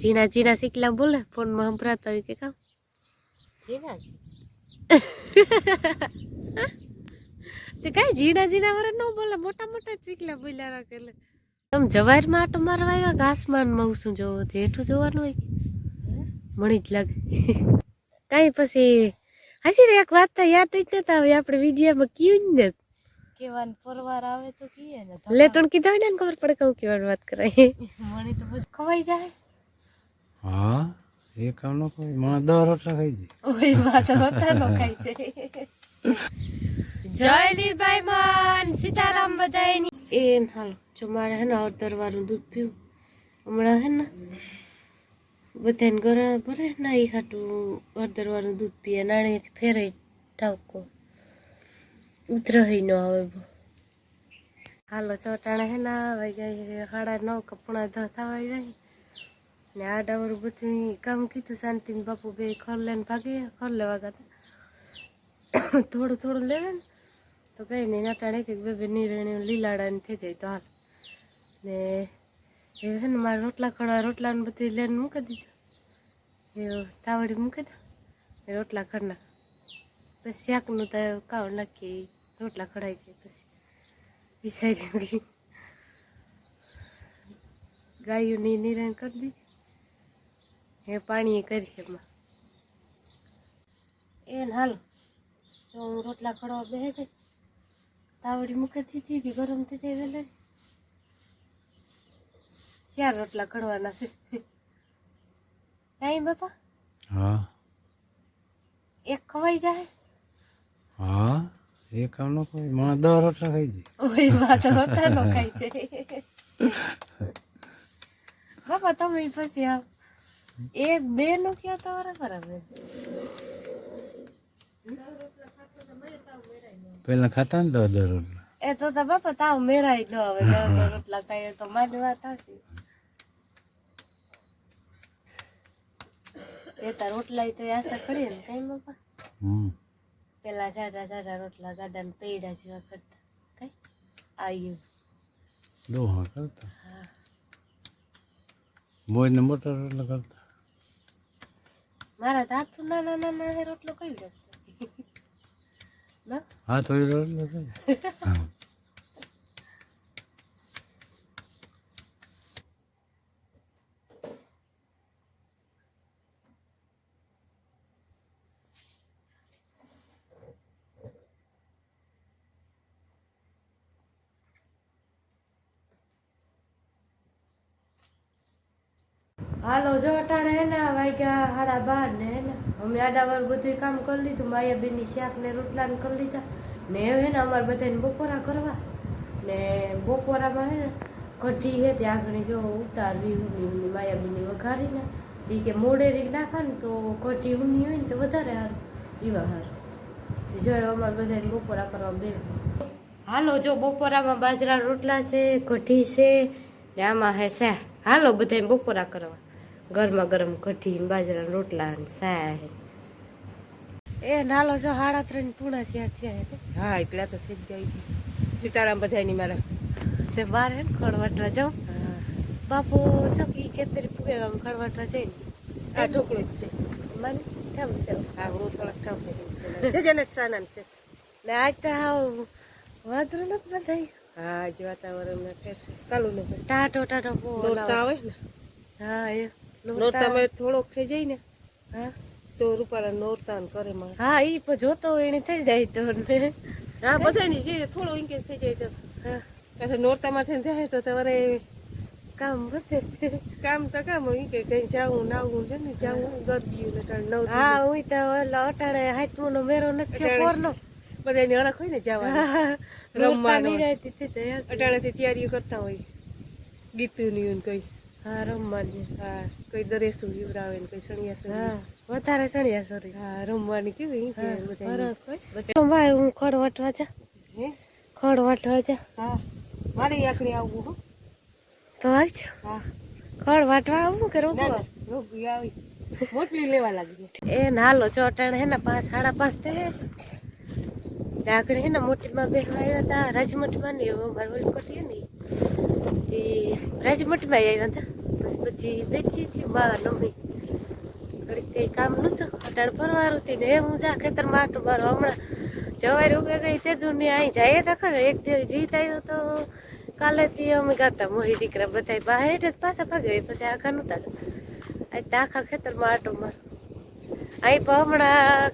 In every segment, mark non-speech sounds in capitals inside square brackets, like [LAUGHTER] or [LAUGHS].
ઝીણા ઝીણા શીખલા બોલે ફોનમાં સંભળાતા હોય કે કામ ઝીણા તે કાંઈ ઝીણા ઝીણા વરે ન બોલે મોટા મોટા શીખલા બોલ્યા રાખે એટલે તમે જવારમાં આટો મારવા આવ્યા હું શું જોવો તે હેઠું જોવાનું હોય મણી જ લાગે કાંઈ પછી હાજી એક વાત તો યાદ જ નતા આવે આપણે વિડીયામાં કયું જ નથી કેવાન પરવાર આવે તો કીએ ને લે તણ કીધા હોય ને ખબર પડે કહું કેવાનું વાત કરાય મને તો બધું ખવાઈ જાય હા? એ કામ ન કોઈ મને દસ રોટલા ખાઈ દે ઓય વાત હોતા નો ખાઈ છે જય લીરભાઈ માન સીતારામ બધાયની. એ હાલો જો મારે હે ને અડધર વાળું દૂધ પીવું. હમણાં હે ને બધાને ઘરે ભરે ના એ હાટું અડધર વાળું દૂધ પીએ. નાણીથી ફેરાઈ ઠાવકો ઉતરાઈ ન આવે હાલો ચોટાણા હે ના આવી જાય સાડા નવ કપણા ધોતા આવી જાય. ને આ બધી કામ કીધું શાંતિને બાપુ બે ખર લઈને ભાગી ખર લેવા ગયા થોડું થોડું લેવે ને તો કઈ નહીં નાટાણે એક બે બે નિરણીઓ લીલાડાની થઈ જાય તો હાલ ને એ છે ને મારા રોટલા ખડા રોટલાને બધી લઈને મૂકી દીધું એ તાવડી મૂકી દો એ રોટલા ખડના પછી શાકનું તો કાવ નાખી રોટલા ખડાઈ જાય પછી વિસાઈ મૂકી ગાયોની નિરણ કરી દીધી એ પાણી કરી એમાં. એ હાલ તો હું રોટલા ખડવા બે ગઈ. તાવડી મૂકી દીધી હતી ગરમ થઈ જાય વેલે ચાર રોટલા ખડવાના છે. કાંઈ બાપા? હા. એક ખવાઈ જાય? હા એક ન કોઈ મને દસ રોટલા ખાઈ દે ઓય વાત હોતા નો ખાઈ છે બાપા તમે પછી આવ. એક બે નું ક્યાં તો બરાબર પેલા ખાતા ને દસ દસ રોટલા એ તો તો બાપા તાવ મેરાય ન હવે દસ દસ રોટલા ખાઈએ તો મારી વાત હશે. એ તો રોટલા તો આશા કરીએ ને કઈ બાપા. હમ. પેલા સાડા સાડા રોટલા ગાડાને પેડા જેવા કરતા. કઈ? આવ્યું દોહા કરતા? મોજ ને મોટા રોટલા કરતા? મારા તો નાના નાના હે રોટલો કઈ રહ્યો [LAUGHS] હા એ રોટલા [LAUGHS] હાલો, જો અટાણે હે ને વાગ્યા સાડા બાર ને હે ને, અમે આડાવાર બધું કામ કરી લીધું માયાબેનની શાક ને રોટલા ને કરી લીધા. ને હે ને, અમારે બધાને બપોરા કરવા. ને બપોરામાં હે ને, કઢી હે, ત્યાં આગળ જો ઉતારવી ઉની માયા બેની વઘારીને. એ કે મોડેરી નાખા ને તો કઢી ઉની હોય ને તો વધારે સારું. એવા સારું જો અમારે બધાને બપોરા કરવા બે. હાલો, જો બપોરામાં બાજરા રોટલા છે, કઢી છે, ને આમાં હે સા હાલો, બધાને બપોરા કરવા. ગરમા ગરમ કઢી ને બાજરાના રોટલા ને સા હે. એ નાલો છો હાડા ત્રણ પૂણા શેર થયા હે હા એટલા તો થઈ જ જાય સીતારામ બધાની મારા. તે બાર હે ને ખડવાટવા જાઉં. બાપુ ચોકી કેતરી પૂગે આમ ખડવાટવા જઈને આ ઢોકળું જ છે. મને ઠમ છે. હા હું થોડાક ઠાવ છે જેને સાનામ છે. ને આજ તો હાવ વાદરું નથી બધાય. હા આજે વાતાવરણ ના ફેરશે કાલું ને ટાટો ટાટો આવે ને? હા એ. નોરતામાં થોડોક થઈ જાય ને હા? તો રૂપાલા નોરતા કરે માં હા ઈ પણ જોતો હોય એને થઈ જાય તો ને. હા બધાની જે થોડો ઇન્કેસ થઈ જાય તો. હા. પાછા નોરતામાં થઈને થાય તો તમારે કામ બધે કામ તો કામ હોય કે કઈ જાવું નાવું છે ને જાવું ગરબી ને ટાણ નવ હા હું તો. ઓલા અટાણે હાથમો નો મેરો નથી કોરનો બધા પોરનો. અરખ હોય ને રમવા રમવાનું. થી યાદ. અટાણેથી તૈયારીઓ કરતા હોય ગીતું ની કઈ. હા રમવાની હા કોઈ દરેસું જીવરાવે ને કોઈ સણિયા હા વધારે ચણિયા સોરી. હા રમવાની કેવી ભાઈ હું ખડ વાટવા જા. હે? ખડ વાટવા જા. હા મારે આખરી આવવું હો. તો આવજો હા. ખડ વાટવા આવું કે રોકવા આવી. મોટલી લેવા લાગી. એ નાલો ચોટાણ હે ને પાંચ સાડા પાંચ તે આગળ હે ને મોટીમાં બેસવા આવ્યા હતા રાજમઠમાં ને એવું મારું ને એ રાજમઠમાં આવ્યા હતા. પછી બેઠી હતી બા નમી ઘડીક કઈ કામ નતું અટાણ ફરવાનું હતી ને હું જા ખેતરમાં આટું મારું હમણાં જવાય ઉગે ગઈ તે દુનિયા અહીં જાય તો ખરે એક દિવસ જીત આવ્યો તો કાલે થી અમે ગાતા મોહી દીકરા બધા બહાર જ પાછા ભાગે પછી આખા નતા આજ તો આખા ખેતરમાં આટો મારો. અહીં પણ હમણાં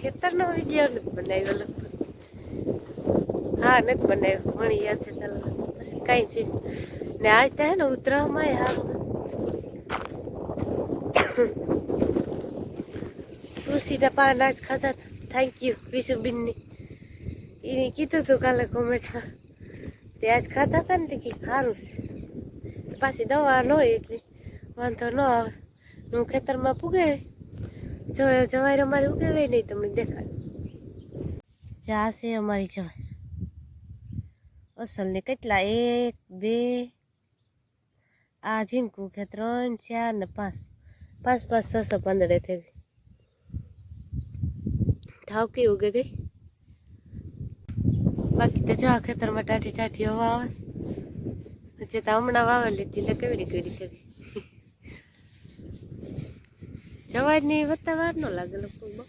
ખેતરનો વીડિયો નથી બનાવ્યો લગભગ. હા, નથી બનાવ્યો મણી યાદ છે કાંઈ છે? ને આજ હે ને ઉતરામાં હારું. તુલસીના પાન આજ ખાધા થેન્ક યુ વિશુબીનની. એને કીધું હતું કાલે કોમેન્ટમાં તે આજ ખાતા હતા ને તે કે સારું છે. પાછી દવા ન હોય એટલે વાંધો ન આવે. હું ખેતરમાં પૂગે. જો જવાય અમારી ઉગે નહીં તમને દેખાડ ચા છે અમારી જવાય. અસલ ને કેટલા? એક, બે. આ ઝીણકું કે ત્રણ, ચાર ને પાંચ. પાંચ પાંચ, છ છ, પંદરે થઈ ગઈ. ઠાવકી ઉગે ગઈ? બાકી તો જો આ ખેતરમાં ટાઢી ટાઢી હવા આવે. પછી તો હમણાં વાવે લીધી, એટલે કેવી કેવડી કરી. જવાજની વધતા વાર ન લાગે, લગભગ બહુ.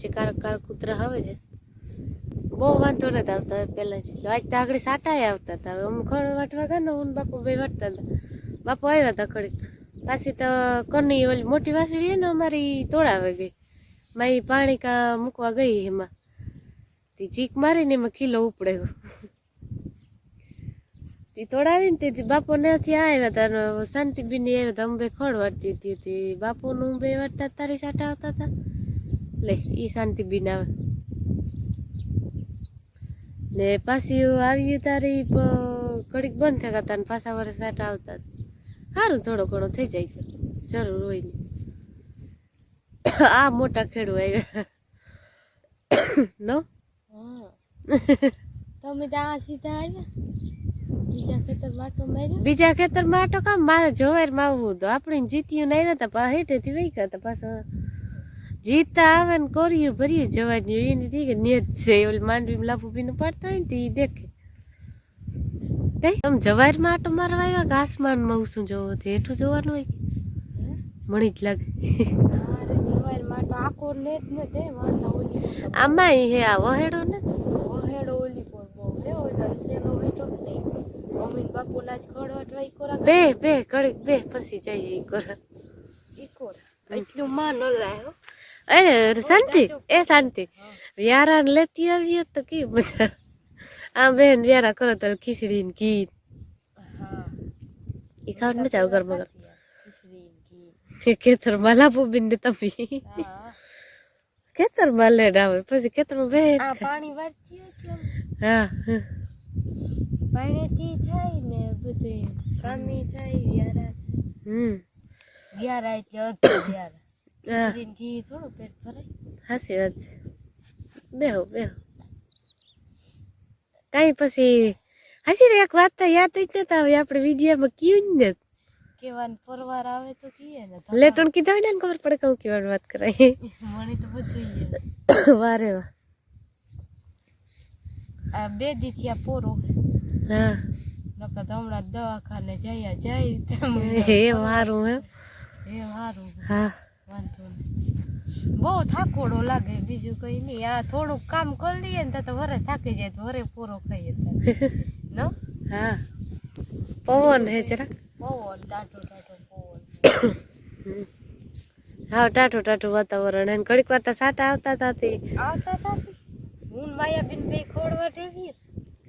પછી કારક કારક કૂતરા આવે છે. બહુ વાંધો નથી આવતો હવે પહેલાં જેટલો. આજ તો આગળ સાટાય આવતા હતા. હવે અમુક વાટવા ગયા ને હું બાપુ ભાઈ વાટતા હતા. બાપુ આવ્યા હતા ખડી પાછી તો કની ઓલી મોટી વાસળી ને, અમારી તોડાવે ગઈ. મારી પાણી કા મૂકવા ગઈ એમાં. તે ચીક મારીને એમાં ખીલો ઉપડે ગયો તે તોડાવીને તે બાપો નથી આવ્યા હતા શાંતિબીન આવ્યા હતા અંબે ખડ વાટતી હતી. બાપુનું બે વાટતા તારી સાટા આવતા હતા. લે શાંતિ શાંતિબીન આવે ને પાછી આવી તારી ઘડીક બંધ થતા હતા ને પાછા વર્ષ સાટા આવતા સારું થોડો ઘણો થઈ જાય તો જરૂર હોય ને આ મોટા ખેડૂ આવ્યા નો તમે ત્યાં સીધા આવ્યા બીજા ખેતર માટો માર્યો બીજા ખેતરમાં આટો કામ મારે જોવેરમાં આવવું હતું આપણે જીત્યું ને આવ્યા હતા હેઠેથી વહી ગયા હતા પાછા જીતતા આવે ને કોરિયું ભર્યું જવાનું એની નથી કે નેત છે. ઓલી માંડવી લાભુ ને પાડતા હોય ને તે ઈ દેખે. તમે જવારમાં આટો મારવા આવ્યા કે આસમાનમાં ઉસું જોવો તે હેઠું જોવાનું હોય કે? મણી જ લાગે. ને આમાં હે આ વહેડો ને વહેડો ઓલી પર બહુ હે ઓલો સેનો હેઠો નહીં? મમ્મી ને બાપુ ના જ ખડવાટવા ઈ કોરા બે બે કડી બે પછી જઈએ ઈ કોરા ઈ કોરા એટલું માં ન લાયો અરે શાંતિ. એ શાંતિ. વ્યારા લેતી આવી તો કે મજા આ બેન વ્યારા કરો તો ખીચડી ને ઘી. હા. ઈ ખાવા મજા આવે ગરમા ગરમ ખેતરમાં લાભો બેન ને તપી ખેતરમાં લેડ આવે પછી ખેતરમાં બેન પાણી વાળતી હા. પાણીથી થાય ને બધું કામી થાય વ્યારા. હમ. વ્યારા એટલે અડધો વ્યારા. ઘી થોડું પેટ ભરાય. હાસી વાત છે. બેહો બેહો. કાંઈ પછી હાસી એક વાત તો યાદ જ નતા આવે આપણે વિડીયામાં કયું જ નથી કેવાન પરવાર આવે તો કીએ ને લે તણ કીધા હોય ને ખબર પડે કહું કેવાન વાત કરાય. [LAUGHS] મને તો બધું. વારે વાહ. આ બે દી થયા પોરો. હા. નકર તો હમણાં દવાખાને જયા જાય [LAUGHS] હે વારું હે એ વારું. હા. વાંધો બહુ થાકોડો લાગે બીજું કઈ નહીં. આ થોડુંક કામ કરી લઈએ ને તો વરે થાકી જાય તો વરે પૂરો ખાઈએ. [LAUGHS] નો? હા. પવન હે જરાક. પવન ટાટો ટાટો પવન. હા ટાટું ટાટું વાતાવરણ એને ઘડીક વાર તો સાટા આવતા હતા તે આવતા હતા હું માયા માયાબેન બે ખોડવા પૂરો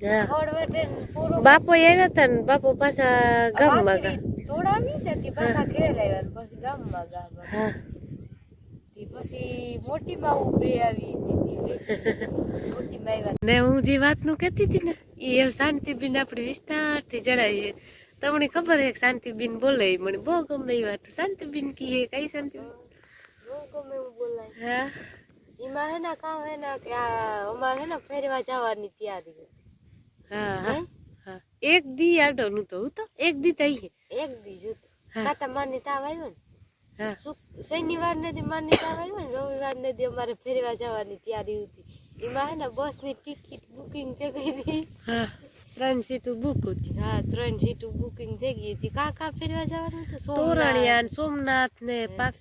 બાપો આવ્યા હતા ને બાપો પાછા ગામમાં તોડાવી ને તે પાછા ઘેર આવ્યા ને પછી ગામમાં હા. પછી મોટી માં બે આવી હતી મોટી માં આવ્યા ને હું જે વાતનું કહેતી હતી ને એ શાંતિબેન આપણે વિસ્તારથી જણાવીએ તમને ખબર હે શાંતિ શાંતિબેન બોલે મને બહુ ગમે એ વાત. શાંતિબેન કીએ કઈ શાંતિ બહુ ગમે એવું બોલાય. હા. એમાં હે ને કામ હે ને કે અમારે હે ને ફેરવા જવાની તૈયારી હતી હા હા હા. એક દી આડો નું તો હું તો એક દી તઈ એક દી જુતું. કાતા માની તાવ આવ્યો ને શનિવાર ને દી માની તાવ આવ્યો ને રવિવાર ને દી અમારે ફેરવા જવાની તૈયારી હતી. એમાં હે ને બસની ટિકિટ બુકિંગ થઈ ગઈ હતી. હા ત્રણ સીટું બુક હતી. હા ત્રણ સીટું બુકિંગ થઈ ગઈ હતી. કા કા ફેરવા જવાનું તો તોરણિયા ને સોમનાથ ને પાક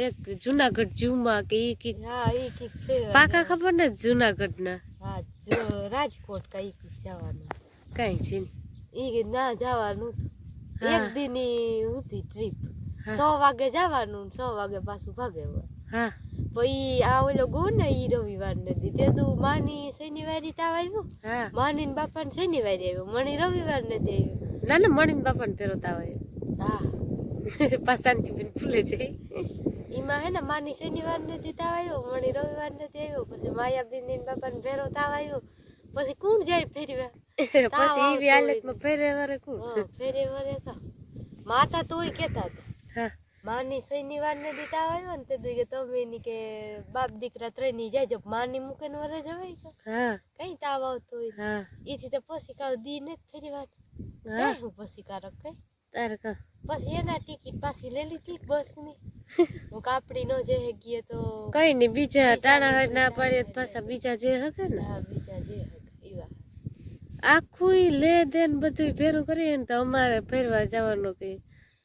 એક જુનાગઢ જુમાં કે ઈ કી હા એ કી ફેરવા પાકા ખબર ને જુનાગઢ ના જો રાજકોટ કઈ જવાનું. કઈ છે? ઈ ના જવાનું. એક દિન ઉધી ટ્રીપ સો વાગે જવાનું સો વાગે પાછું ભાગે હા. પછી આ ઓલો ગો ને ઈ રવિવાર નથી તે તું માની શનિવારે તાવ આવ્યો માની ને બાપા ને શનિવારે આવ્યો મણી રવિવાર નથી આવ્યો ના ના મણી ને બાપાને તાવ આવ્યો હા. [LAUGHS] પાસાંતિ બેન ફૂલે છે. એમાં હે ને માની શનિવાર નથી તાવ આવ્યો મણી રવિવાર નથી આવ્યો પછી માયાબેન ને બાપા ને ભેરો તાવ આવ્યો પછી કોણ જાય ફેરવા? [LAUGHS] પછી બી હાલતમાં ફેરે વરે કોણ? ફેરે વરે કા માતા તોય કેતા હતા. માની શનિવાર ને દીતા આવ્યો ને તે કે તમે એની કે બાપ દીકરા ત્રણની જાય માની મૂકે ને વરે જવાય તો. કઈ તાવ આવતો હોય. એથી તો પછી કાવ દી નથી ફેરી વાત જાય હું પછી કારક કઈ? તારે કા પછી એના ટિકિટ પાછી લઈ લીધી બસની. [LAUGHS] હું કાપડી નો જે ગઈએ તો કઈ નહીં બીજા ટાણા હાડ ના પાડીએ પાછા બીજા જે હકે ને. હા બીજા જે હકે એવા. આખું લે દે ને બધું ભેરું કરીએ ને તો અમારે ફેરવા જવાનું કઈ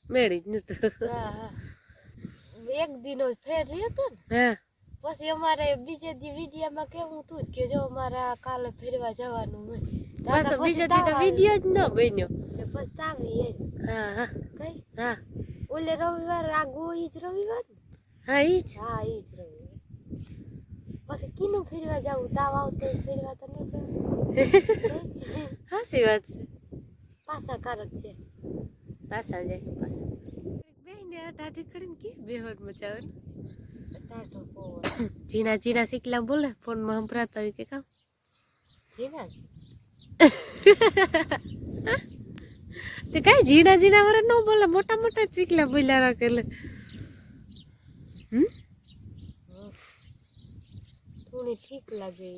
મેળી જ નતું. હા હા. એક દિનો ફેર રહ્યો હતો ને. હા. પછી અમારે બીજે દી વિડીયામાં કેવું હતું જ કે જો અમારે કાલે ફેરવા જવાનું હોય. પાછો બીજા દી તો વીડિયો જ ન બન્યો. આવે. તો પછી તાવી એમ હા હા. કઈ? હા. ઓલે રવિવાર આ ગો ઈ જ રવિવાર ને? હા ઈ જ. હા ઈ જ રવિવાર. પછી કીનું ફેરવા જવું? તાવ આવતો ફેરવા તો ન જવું [LAUGHS] હાસી વાત છે. કારક છે. પાછા જાય પાછા બેને ટાટી કરીને કે બેહોદ મચાવન ને? ટાટો પવન જીના જીના શીખલા બોલે ફોનમાં સંભળાતા હોય કે કામ? જીના [LAUGHS] તે કઈ ઝીણા ઝીણા વરે ન બોલે મોટા મોટા ચીકલા બોલ્યા રાખે એટલે થોડી ઠીક લાગે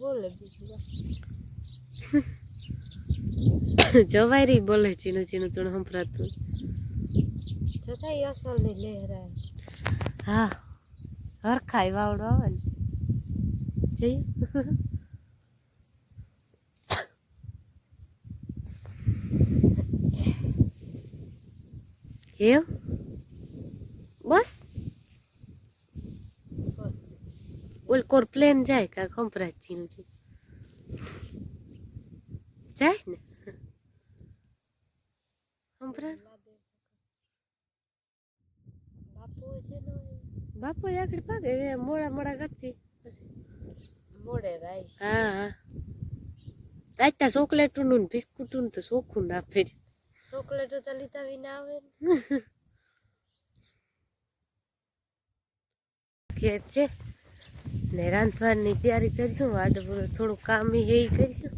બોલે બીજું જવારી બોલે ચીનું ચીનું તું સંભળાતું. છતાંય અસલની લહેરાય. હા હરખાય વાવડો આવે ને. જઈએ. એવ બસ. બસ ઓલ કોર પ્લેન જાય કા ખંભરાજ ચીનું ચીનું જાય ને? ખંભરા? બાપુ છે આગળ પાગે મોડા મોડા ગતી મોડે રાય. હા હા. આટલા ચોકલેટું નું બિસ્કુટું તો ચોખ્ખું ના ફેર ચોકલેટો તો લીધા વિના આવે ઘેર છે? ને તૈયારી કર્યું આડે બધું થોડું કામ એ કર્યું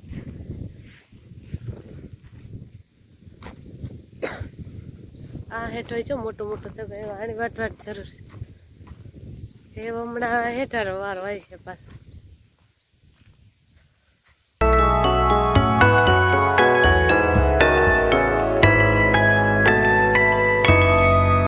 આ હેઠો છે મોટો મોટો તો વાટ વાટ જરૂર છે. તે હમણાં હેઠળ વારો આવી છે પાછો.